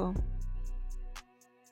luego.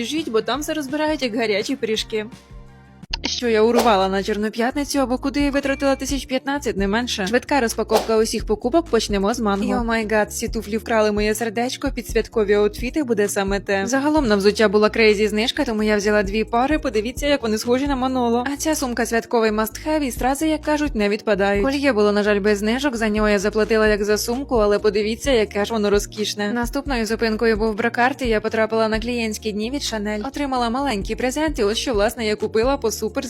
біжіть, бо там все розбирають як гарячі пиріжки. Що я урвала на чорну п'ятницю або куди я витратила тисяч 15, не менше. Швидка розпаковка усіх покупок почнемо з манго. І о май гад, ці туфлі вкрали моє сердечко, під святкові аутфіти буде саме те. Загалом на взуття була крейзі знижка, тому я взяла дві пари. Подивіться, як вони схожі на маноло. А ця сумка святковий must-have і стрази, як кажуть, не відпадають. Кольє було, на жаль, без знижок. За нього я заплатила як за сумку, але подивіться, яке ж воно розкішне. Наступною зупинкою був бракарт, і я потрапила на клієнтські дні від Шанель. Отримала маленький презент, і ось що власне я купила по супер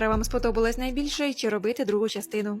вам сподобалась найбільше, чи робити другу частину.